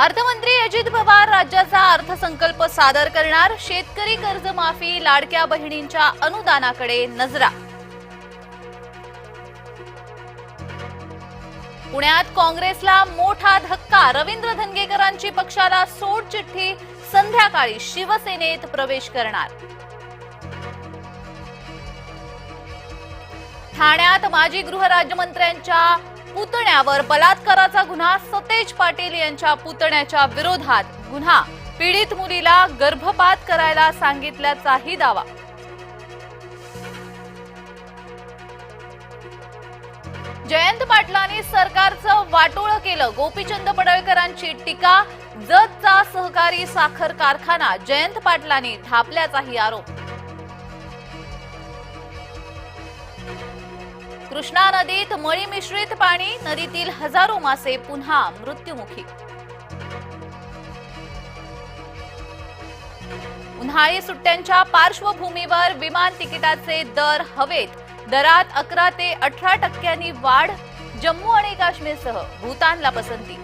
अर्थमंत्री अजित पवार राज्याचा अर्थसंकल्प सादर करणार. शेतकरी कर्जमाफी लाडक्या बहिणींच्या अनुदानाकडे नजरा. पुण्यात काँग्रेसला मोठा धक्का. रवींद्र धनगेकरांची पक्षाला सोड चिठ्ठी. संध्याकाळी शिवसेनेत प्रवेश करणार. ठाण्यात माजी गृहराज्यमंत्र्यांच्या पुतण्यावर बलात्काराचा गुन्हा सतेज पाटील यांच्या पुतण्याच्या विरोधात गुन्हा. पीडित मुलीला गर्भपात करायला सांगितल्याचाही दावा. जयंत पाटलांनी सरकारचं वाटोळं केलं. गोपीचंद पडळकरांची टीका जतचा सहकारी साखर कारखाना जयंत पाटलांनी थापल्याचाही आरोप. कृष्णा नदीत मळी मिश्रित पाणी नदीतील हजारो मासे पुन्हा मृत्युमुखी. उन्हाळी सुट्ट्यांच्या पार्श्वभूमीवर विमान तिकिटाचे दर हवेत. दरात अकरा ते अठरा टक्क्यांनी वाढ जम्मू आणि काश्मीरसह भूतानला पसंती.